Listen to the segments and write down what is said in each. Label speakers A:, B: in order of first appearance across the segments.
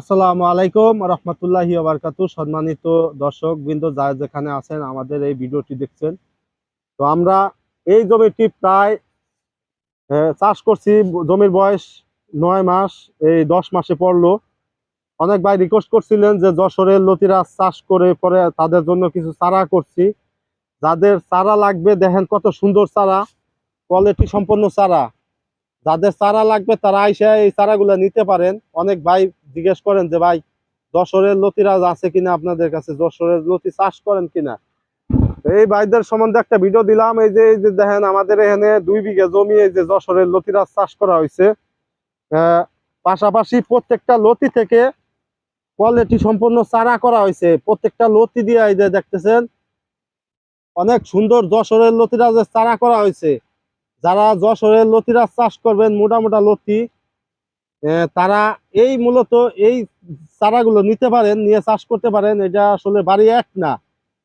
A: আসসালামু আলাইকুম রহমতুল্লাহি সম্মানিত দর্শক বৃন্দ যা যেখানে আছেন, আমাদের এই ভিডিওটি দেখছেন। তো আমরা এই জমিটি প্রায় চাষ করছি। জমির বয়স নয় মাস, এই দশ মাসে পড়ল। অনেক ভাই রিকোয়েস্ট করছিলেন যে যশোরের লতিরা চাষ করে পরে তাদের জন্য কিছু চারা করছি। যাদের চারা লাগবে, দেখেন কত সুন্দর চারা কোয়ালিটি সম্পন্ন চারা। যাদের চারা লাগবে, তারা আইসা এই চারাগুলো নিতে পারেন। অনেক ভাই জিজ্ঞেস করেন যে, ভাই, যশোরের লতিরাজ আছে কিনা আপনাদের কাছে? যশোরের লতি চাষ করেন কিনা? এই ভাইদের সম্বন্ধে একটা ভিডিও দিলাম। এই যে এই যে দেখেন, আমাদের এখানে দুই বিঘা জমি এই যে যশোরের লতিরাজ চাষ করা হয়েছে। পাশাপাশি প্রত্যেকটা লতি থেকে কোয়ালিটি সম্পন্ন চারা করা হয়েছে। প্রত্যেকটা লতি দিয়ে এই যে দেখতেছেন, অনেক সুন্দর যশোরের লতিরাজের চারা করা হয়েছে। যারা যশোরের লতিরাজ চাষ করবেন, মোটা মোটা লতি তারা এই মূলত এই চারাগুলো নিতে পারেন, নিয়ে চাষ করতে পারেন, এটা আসলে বাড়ি এক না।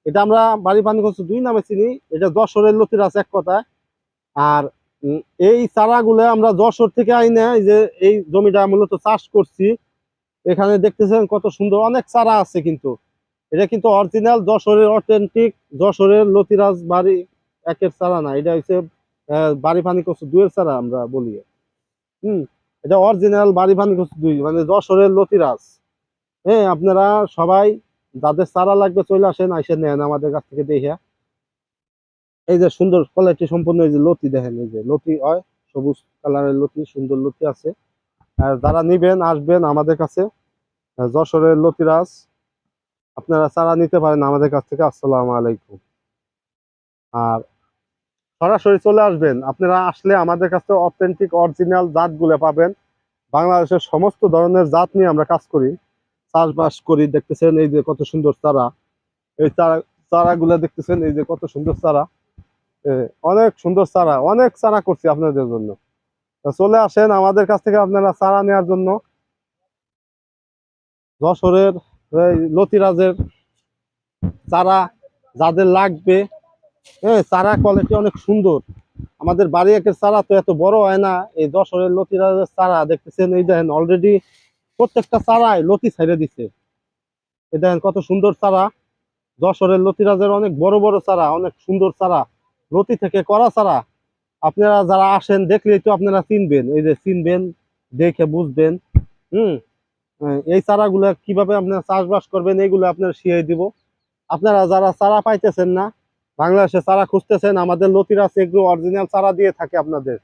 A: এটা আমরা বাড়ি পানি করছি দুই নামে চিনি, এটা যশোরের লতিরাজ এক কথা আর এই চারাগুলো আমরা যশোর থেকে আইনে যে, এই জমিটা মূলত চাষ করছি, এখানে দেখতেছেন কত সুন্দর অনেক চারা আছে কিন্তু। এটা কিন্তু অরিজিনাল যশোরের অথেন্টিক, যশোরের লতিরাজ বাড়ি একের চারা না, এটা হচ্ছে বাড়ি পানি কচু দুয়ের চারা আমরা বলি। হুম এটা অরিজিনাল বাড়ি পানি কচু দুই মানে যশোরের লতিরাজ। হ্যাঁ আপনারা সবাই যাদের চারা লাগবে চলে আসেন, আইসে নেন আমাদের কাছ থেকে দেখে এই যে সুন্দর কোয়ালিটি সম্পূর্ণ এই যে লতি দেখেন, এই যে লতি হয়, সবুজ কালারের লতি, সুন্দর লতি আছে। যারা নিবেন, আসবেন আমাদের কাছে যশোরের লতিরাজ, আপনারা চারা নিতে পারেন আমাদের কাছ থেকে, আসসালামু আলাইকুম। আর সরাসরি চলে আসবেন। আপনারা আসলে আমাদের কাছে অথেন্টিক অরিজিনাল জাতগুলো পাবেন। বাংলাদেশের সমস্ত ধরনের জাত নিয়ে আমরা কাজ করি। চাষবাস করি, দেখতেছেন এই যে কত সুন্দর চারা। এই চারা চারাগুলো দেখতেছেন এই যে কত সুন্দর চারা। অনেক সুন্দর চারা। অনেক চারা করছি আপনাদের জন্য। চলে আসেন আমাদের কাছ থেকে আপনারা চারা নেওয়ার জন্য। যশোরের লতিরাজের চারা যাদের লাগবে হ্যাঁ চারা কোয়ালিটি অনেক সুন্দর। আমাদের বাড়ি একের চারা তো এত বড় হয় না। এই যশোরের লতিরাজের চারা দেখতেছেন, এই দেখেন অলরেডি প্রত্যেকটা চারায় লতি ছেড়ে দিছে। এই দেখেন কত সুন্দর চারা। যশোরের লতিরাজের অনেক বড় বড় চারা, অনেক সুন্দর চারা। লতি থেকে করা চারা। আপনারা যারা আসেন, দেখলেই তো আপনারা চিনবেন। এই যে চিনবেন, দেখে বুঝবেন। হুম? এই চারাগুলো কীভাবে আপনারা চাষবাস করবেন এইগুলো আপনারা শিখিয়ে দিব। আপনারা যারা চারা পাইতেছেন না বাংলাদেশে চারা খুঁজতেছেন, আমাদের লতিরাজ এগুলো অরিজিনাল চারা দিয়ে থাকে আপনাদের।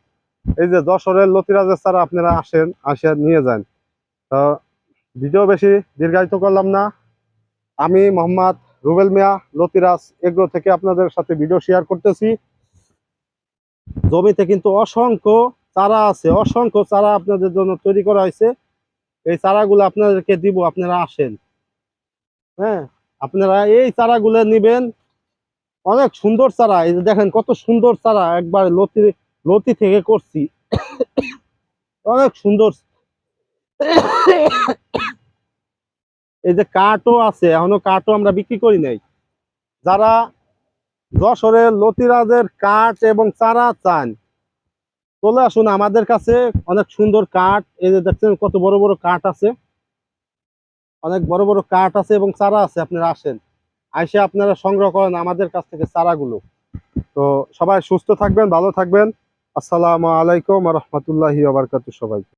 A: এই যে যশোরের লতিরাজের চারা আপনারা আসেন, আসে নিয়ে যান। তো ভিডিও বেশি দীর্ঘায়িত করলাম না। আমি মোহাম্মদ রুবেল মিয়া, লতিরাজ এগুলো থেকে আপনাদের সাথে ভিডিও শেয়ার করতেছি। জমিতে কিন্তু অসংখ্য চারা আছে, অসংখ্য চারা আপনাদের জন্য তৈরি করা হয়েছে। এই চারাগুলো আপনাদেরকে দিব, আপনারা আসেন। হ্যাঁ আপনারা এই চারাগুলো নিবেন অনেক সুন্দর চারা। এই যে দেখেন কত সুন্দর চারা একবার লতি লতি থেকে করছি। অনেক সুন্দর। এই যে কাঠও আছে, এখনও কাঠও আমরা বিক্রি করি নাই। যারা যশোরের লতিরাজের কাঠ এবং চারা চান, চলে আসুন আমাদের কাছে। অনেক সুন্দর কাঠ। এই যে দেখছেন কত বড় বড় কাঠ আছে। অনেক বড় বড় কাঠ আছে এবং চারা আছে, আপনারা আসেন। আইসে আপনারা সংগ্রহ করেন আমাদের কাছ থেকে চারাগুলো। তো সবাই সুস্থ থাকবেন, ভালো থাকবেন। আসসালামু আলাইকুম রহমতুল্লাহি আবরকাত সবাই